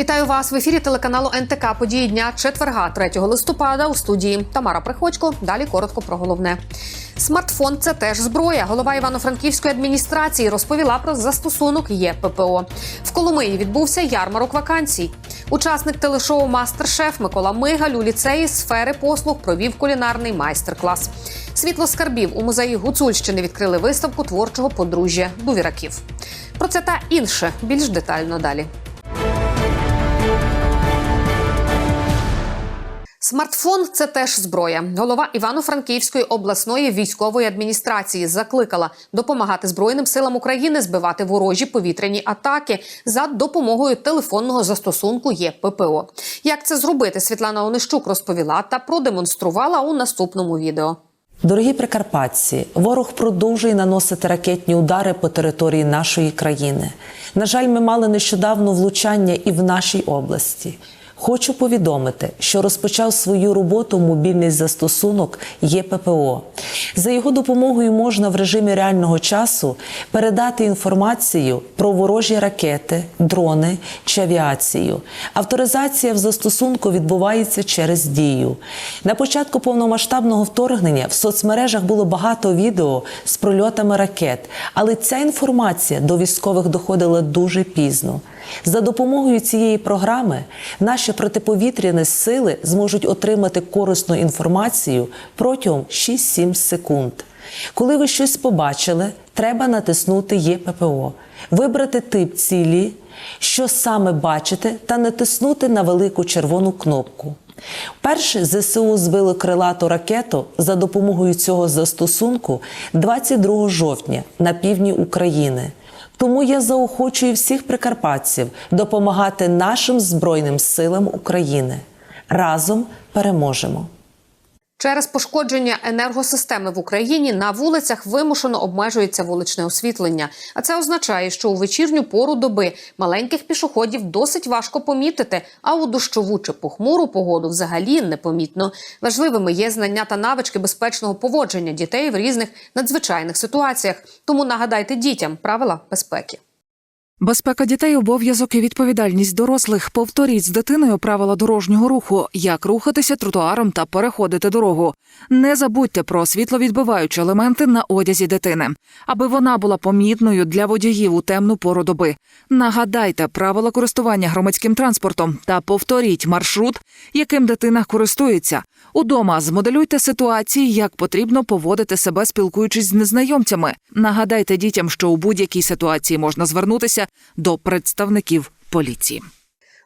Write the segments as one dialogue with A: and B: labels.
A: Вітаю вас в ефірі телеканалу НТК. Події дня четверга, 3 листопада. У студії Тамара Приходько. Далі коротко про головне. Смартфон це теж зброя. Голова Івано-Франківської адміністрації розповіла про застосунок ЄППО. В Коломиї відбувся ярмарок вакансій. Учасник телешоу Мастер-шеф Микола Мигаль у ліцеї сфери послуг провів кулінарний майстер-клас. Світло скарбів у музеї Гуцульщини відкрили виставку творчого подружжя Дувіраків. Про це та інше більш детально далі. Смартфон це теж зброя. Голова Івано-Франківської обласної військової адміністрації закликала допомагати Збройним силам України збивати ворожі повітряні атаки за допомогою телефонного застосунку ЄППО. Як це зробити, Світлана Онищук розповіла та продемонструвала у наступному відео.
B: Дорогі прикарпатці, ворог продовжує наносити ракетні удари по території нашої країни. На жаль, ми мали нещодавно влучання і в нашій області. Хочу повідомити, що розпочав свою роботу мобільний застосунок ЄППО. За його допомогою можна в режимі реального часу передати інформацію про ворожі ракети, дрони чи авіацію. Авторизація в застосунку відбувається через дію. На початку повномасштабного вторгнення в соцмережах було багато відео з прольотами ракет, але ця інформація до військових доходила дуже пізно. За допомогою цієї програми наші протиповітряні сили зможуть отримати корисну інформацію протягом 6-7 секунд. Коли ви щось побачили, треба натиснути ЄППО, вибрати тип цілі, що саме бачите, та натиснути на велику червону кнопку. Перше ЗСУ збили крилату ракету за допомогою цього застосунку 22 жовтня на півдні України. Тому я заохочую всіх прикарпатців допомагати нашим Збройним силам України. Разом переможемо.
A: Через пошкодження енергосистеми в Україні на вулицях вимушено обмежується вуличне освітлення. А це означає, що у вечірню пору доби маленьких пішоходів досить важко помітити, а у дощову чи похмуру погоду взагалі непомітно. Важливими є знання та навички безпечного поводження дітей в різних надзвичайних ситуаціях. Тому нагадайте дітям правила безпеки.
C: Безпека дітей обов'язок і відповідальність дорослих. Повторіть з дитиною правила дорожнього руху, як рухатися тротуаром та переходити дорогу. Не забудьте про світловідбиваючі елементи на одязі дитини, аби вона була помітною для водіїв у темну пору доби. Нагадайте правила користування громадським транспортом та повторіть маршрут, яким дитина користується. Удома змоделюйте ситуації, як потрібно поводити себе, спілкуючись з незнайомцями. Нагадайте дітям, що у будь-якій ситуації можна звернутися до представників поліції.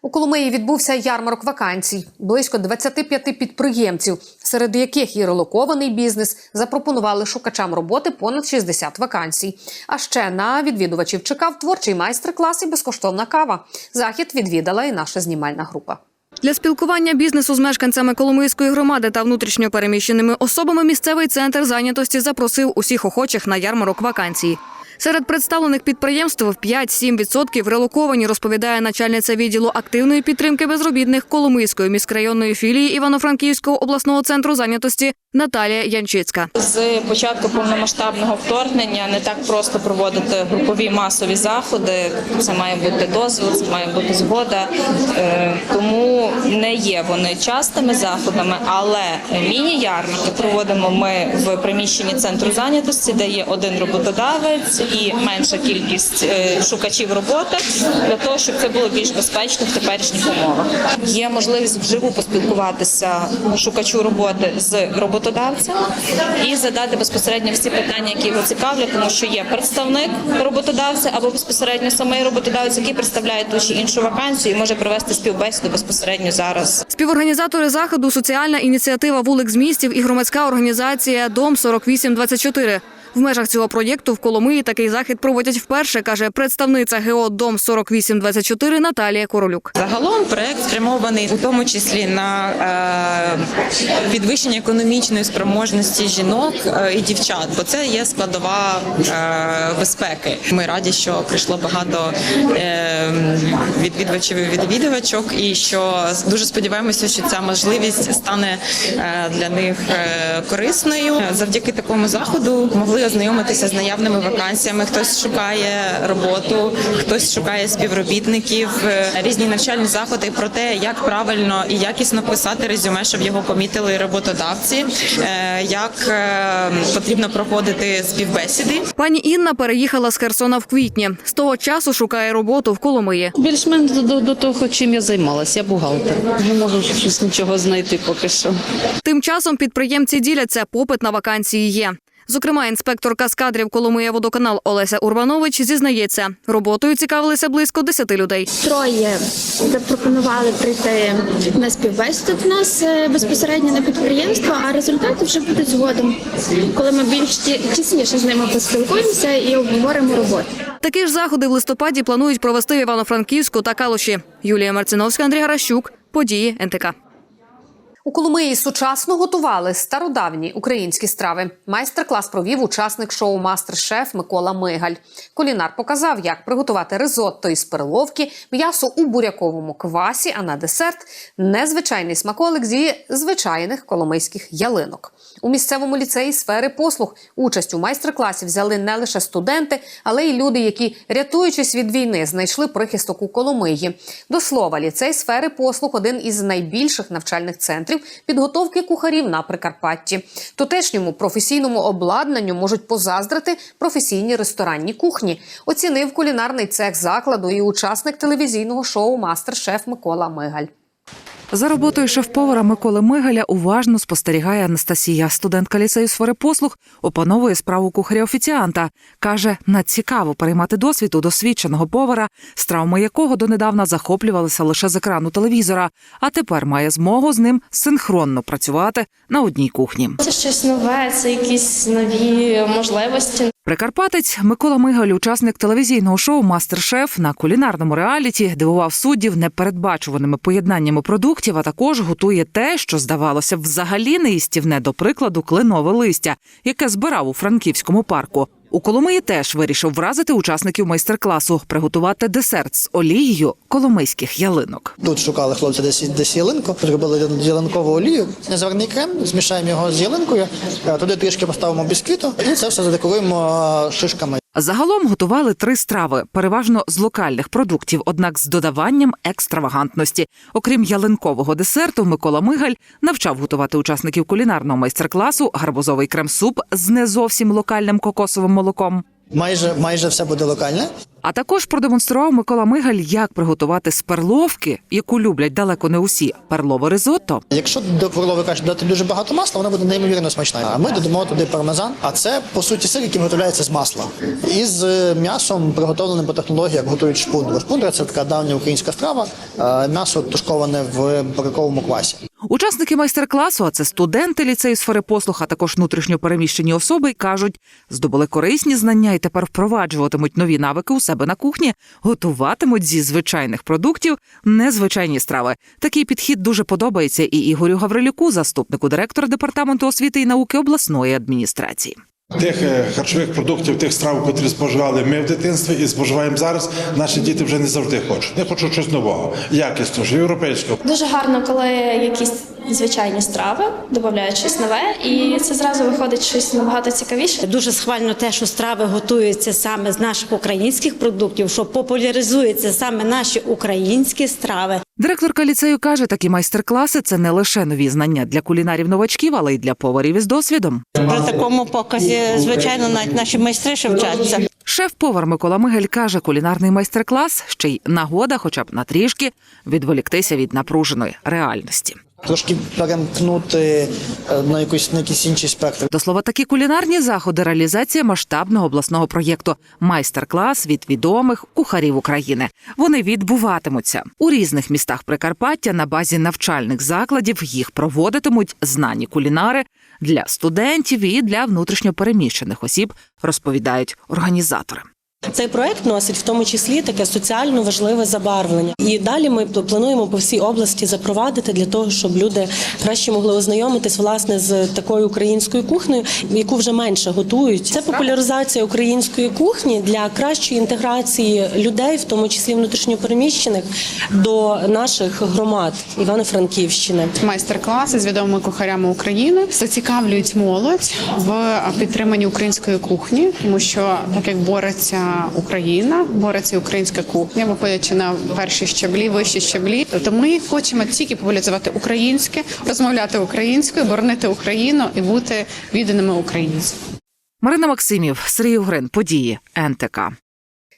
A: У Коломиї відбувся ярмарок вакансій. Близько 25 підприємців, серед яких і релокований бізнес, запропонували шукачам роботи понад 60 вакансій. А ще на відвідувачів чекав творчий майстер-клас і безкоштовна кава. Захід відвідала і наша знімальна група.
D: Для спілкування бізнесу з мешканцями Коломийської громади та внутрішньо переміщеними особами місцевий центр зайнятості запросив усіх охочих на ярмарок вакансій. Серед представлених підприємств 5-7% релоковані, розповідає начальниця відділу активної підтримки безробітних Коломийської міськрайонної філії Івано-Франківського обласного центру зайнятості Наталія Янчицька.
E: З початку повномасштабного вторгнення не так просто проводити групові масові заходи. Це має бути дозвіл, це має бути згода. Е, Тому не є вони частими заходами, але міні-ярмарки проводимо ми в приміщенні центру зайнятості, де є один роботодавець і менша кількість е, шукачів роботи для того, щоб це було більш безпечно в теперішніх умовах. Є можливість вживу поспілкуватися шукачу роботи з роботодавцем і задати безпосередньо всі питання, які його цікавлять, тому що є представник роботодавця або безпосередньо самий роботодавець, який представляє ту чи іншу вакансію і може провести співбесіду безпосередньо зараз
D: Співорганізатори заходу соціальна ініціатива вулик з містів і громадська організація Дом 4824 В межах цього проєкту в Коломиї такий захід проводять вперше, каже представниця ГО Дом 4824 Наталія Королюк.
F: Загалом проект спрямований у тому числі на е, підвищення економічної спроможності жінок е, і дівчат, бо це є складова е, безпеки. Ми раді, що прийшло багато відвідувачів і відвідувачок, і що дуже сподіваємося, що ця можливість стане для них корисною. Завдяки такому заходу могли ознайомитися з наявними вакансіями. Хтось шукає роботу, хтось шукає співробітників, е, різні навчальні заходи про те, як правильно і якісно писати резюме, щоб його помітили роботодавці, е, як е, потрібно проходити співбесіди.
D: Пані Інна переїхала з Херсона в квітні. З того часу шукає роботу в Коломиї.
G: Більш-менш до, до, до того, чим я займалася, я бухгалтер. Не можу щось нічого знайти поки що.
D: Тим часом підприємці діляться, попит на вакансії є. Зокрема, інспекторка з кадрів Коломия водоканал Олеся Урбанович зізнається, роботою цікавилися близько 10 людей.
H: Троє запропонували прийти на співбесіду до нас е, безпосередньо на підприємство, а результати вже будуть згодом, коли ми більш ті- тісніше з ними поспілкуємося і обговоримо роботу.
D: Такі ж заходи в листопаді планують провести в Івано-Франківську та Калуші. Юлія Марциновська, Андрій Гаращук. Події НТК.
A: У Коломиї сучасно готували стародавні українські страви. Майстер-клас провів учасник шоу Мастер-шеф Микола Мигаль. Кулінар показав, як приготувати ризотто із перловки, м'ясо у буряковому квасі, а на десерт незвичайний смаколик зі звичайних коломийських ялинок. У місцевому ліцеї сфери послуг участь у майстер-класі взяли не лише студенти, але й люди, які, рятуючись від війни, знайшли прихисток у Коломиї. До слова, ліцей сфери послуг один із найбільших навчальних центрів підготовки кухарів на Прикарпатті. Тутешньому професійному обладнанню можуть позаздрити професійні ресторанні кухні. Оцінив кулінарний цех закладу і учасник телевізійного шоу Мастер-шеф Микола Мигаль.
C: За роботою шеф-повара Миколи Мигаля уважно спостерігає Анастасія. Студентка ліцею сфери послуг опановує справу кухаря-офіціанта. Каже, націкаво переймати досвід у досвідченого повара, з травми якого донедавна захоплювалися лише з екрану телевізора, а тепер має змогу з ним синхронно працювати на одній кухні.
H: Це щось нове, це якісь нові можливості.
C: Прикарпатець Микола Мигаль, учасник телевізійного шоу Мастер-шеф на кулінарному реаліті, дивував суддів непередбачуваними поєднаннями продуктів, а також готує те, що здавалося взагалі неїстівне, до прикладу, кленове листя, яке збирав у франківському парку. У Коломиї теж вирішив вразити учасників майстер-класу, приготувати десерт з олією коломийських ялинок.
I: Тут шукали хлопці десь, десь ялинку, зробили ялинкову олію, незварний крем, змішаємо його з ялинкою, е, туди трішки поставимо бісквіту і це все задекоруємо е, шишками.
C: Загалом готували три страви, переважно з локальних продуктів, однак з додаванням екстравагантності. Окрім ялинкового десерту, Микола Мигаль навчав готувати учасників кулінарного майстер-класу гарбузовий крем-суп з не зовсім локальним кокосовим молоком.
I: Майже майже все буде локальне.
C: А також продемонстрував Микола Мигаль, як приготувати з перловки, яку люблять далеко не усі, перлове ризотто.
I: Якщо до перлови кажуть додати дуже багато масла, воно буде неймовірно смачне. А ми додамо туди пармезан, а це по суті сир, який виготовляється з масла. І з е, м'ясом, приготовленим по технології, як готують шпундру. Шпундра це така давня українська страва, м'ясо тушковане в буряковому квасі.
C: Учасники майстер-класу, а це студенти ліцею сфери послуг, а також внутрішньопереміщені особи, кажуть, здобули корисні знання і тепер впроваджуватимуть нові навики у себе на кухні, готуватимуть зі звичайних продуктів незвичайні страви. Такий підхід дуже подобається і Ігорю Гаврилюку, заступнику директора департаменту освіти і науки обласної адміністрації.
J: Тих е, харчових продуктів, тих страв, які споживали ми в дитинстві і споживаємо зараз, наші діти вже не завжди хочуть. Не хочуть щось нового, якісного, європейського.
H: Дуже гарно, коли якісь звичайні страви додають щось нове, і це зразу виходить щось набагато цікавіше.
K: Дуже схвально те, що страви готуються саме з наших українських продуктів, що популяризуються саме наші українські страви.
C: Директорка ліцею каже, такі майстер-класи це не лише нові знання для кулінарів новачків, але й для поварів із досвідом.
K: При такому показі, звичайно, навіть наші майстри ще вчаться.
C: Шеф-повар Микола Мигель каже, кулінарний майстер-клас ще й нагода, хоча б на трішки, відволіктися від напруженої реальності.
I: Трошки перемкнути е, на якийсь на якийсь інший спектр.
C: До слова, такі кулінарні заходи реалізація масштабного обласного проєкту майстер-клас від відомих кухарів України. Вони відбуватимуться у різних містах Прикарпаття на базі навчальних закладів. Їх проводитимуть знані кулінари для студентів і для внутрішньопереміщених осіб, розповідають організатори.
L: Цей проект носить в тому числі таке соціально важливе забарвлення. І далі ми плануємо по всій області запровадити для того, щоб люди краще могли ознайомитись власне з такою українською кухнею, яку вже менше готують. Це популяризація української кухні для кращої інтеграції людей, в тому числі внутрішньопереміщених, до наших громад Івано-Франківщини.
M: Майстер-класи з відомими кухарями України зацікавлюють молодь в підтриманні української кухні, тому що так як бореться Україна, бореться українська кухня, виходячи на перші щаблі, вищі щаблі. Тобто ми хочемо тільки популяризувати українське, розмовляти українською, боронити Україну і бути відданими українцям.
C: Марина Максимів, Сергій Угрин, події НТК.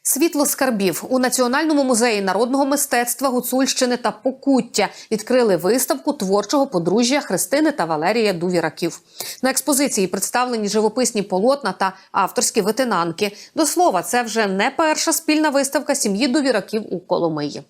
A: Світло скарбів у Національному музеї народного мистецтва Гуцульщини та Покуття відкрили виставку творчого подружжя Христини та Валерія Дувіраків. На експозиції представлені живописні полотна та авторські витинанки. До слова, це вже не перша спільна виставка сім'ї Дувіраків у Коломиї.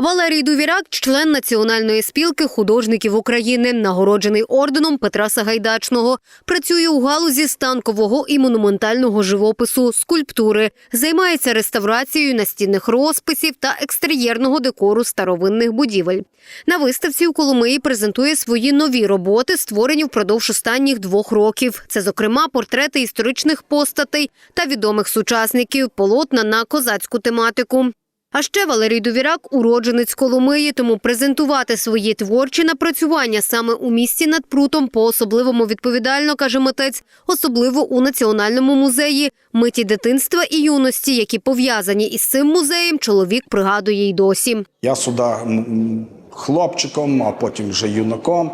D: Валерій Дувірак, член Національної спілки художників України, нагороджений орденом Петра Сагайдачного. Працює у галузі станкового і монументального живопису, скульптури, займається реставрацією настінних розписів та екстер'єрного декору старовинних будівель. На виставці у Коломиї презентує свої нові роботи, створені впродовж останніх двох років. Це, зокрема, портрети історичних постатей та відомих сучасників, полотна на козацьку тематику. А ще Валерій Довірак – уродженець Коломиї, тому презентувати свої творчі напрацювання саме у місті над прутом по-особливому відповідально, каже митець, особливо у Національному музеї. Миті дитинства і юності, які пов'язані із цим музеєм, чоловік пригадує й досі.
N: Я сюди хлопчиком, а потім вже юнаком.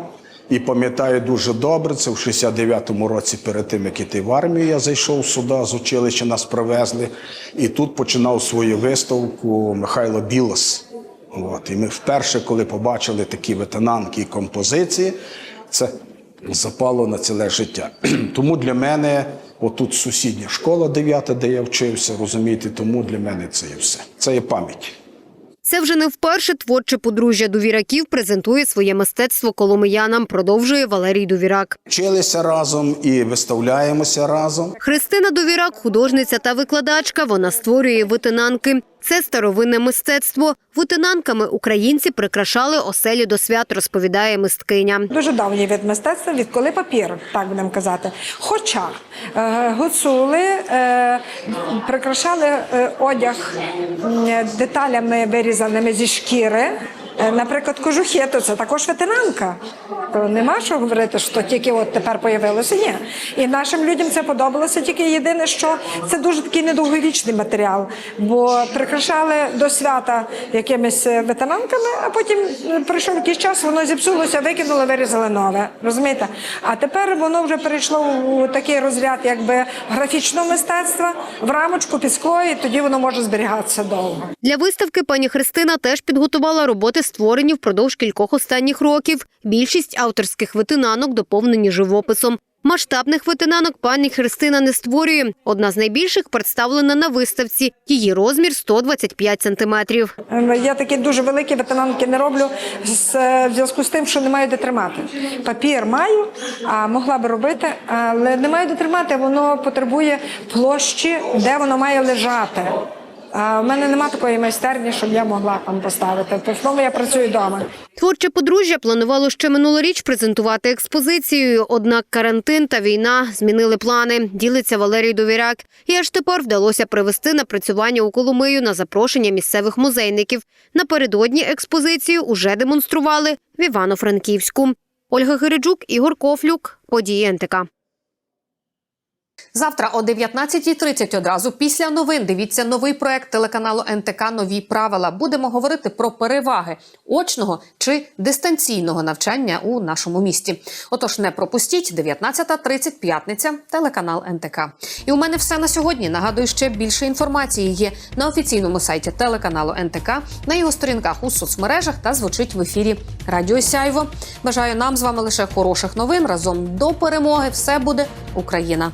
N: І пам'ятаю дуже добре, це в 69-му році, перед тим, як іти в армію, я зайшов сюди, з училища нас привезли. І тут починав свою виставку Михайло Білос. От. І ми вперше, коли побачили такі ветенанки і композиції, це запало на ціле життя. Тому для мене, отут сусідня школа 9, де я вчився, розумієте, тому для мене це є все. Це є пам'ять.
D: Це вже не вперше творче подружжя Довіраків презентує своє мистецтво коломиянам, продовжує Валерій Довірак.
N: Вчилися разом і виставляємося разом.
D: Христина Довірак, художниця та викладачка. Вона створює витинанки. Це старовинне мистецтво. Вутинанками українці прикрашали оселі до свят, розповідає мисткиня.
O: Дуже давній від мистецтва, відколи папір, так будемо казати. Хоча е, гуцули е, прикрашали е, одяг деталями вирізаними зі шкіри. Е, Наприклад, кожухи, то це також ветеранка. То нема що говорити, що тільки от тепер появилося. Ні. І нашим людям це подобалося. Тільки єдине, що це дуже такий недовговічний матеріал, бо прикрашали до свята якимись ветеранками, а потім е, пройшов якийсь час, воно зіпсулося, викинули, вирізали нове. Розумієте? А тепер воно вже перейшло у такий розряд, якби графічного мистецтва, в рамочку під скло, і тоді воно може зберігатися довго.
D: Для виставки пані Христина теж підготувала роботи, створені впродовж кількох останніх років. Більшість авторських витинанок доповнені живописом. Масштабних витинанок пані Христина не створює. Одна з найбільших представлена на виставці. Її розмір 125 сантиметрів.
O: Е, Я такі дуже великі ветенанки не роблю в зв'язку з тим, що не маю де тримати. Папір маю, а могла би робити, але не маю де тримати. Воно потребує площі, де воно має лежати. В мене немає такої майстерні, щоб я могла там поставити. Основному я працюю вдома.
D: Творче подружжя планувало ще минулоріч презентувати експозицію. Однак карантин та війна змінили плани. Ділиться Валерій Довіряк. І аж тепер вдалося привести напрацювання у Коломию на запрошення місцевих музейників. Напередодні експозицію уже демонстрували в Івано-Франківську. Ольга Гириджук, Ігор Кофлюк. Події НТК.
A: Завтра о 19.30 одразу після новин дивіться новий проект телеканалу НТК Нові правила. Будемо говорити про переваги очного чи дистанційного навчання у нашому місті. Отож, не пропустіть 19.30 п'ятниця, телеканал НТК. І у мене все на сьогодні. Нагадую, ще більше інформації є на офіційному сайті телеканалу НТК, на його сторінках у соцмережах та звучить в ефірі Радіо Сяйво. Бажаю нам з вами лише хороших новин. Разом до перемоги. Все буде Україна.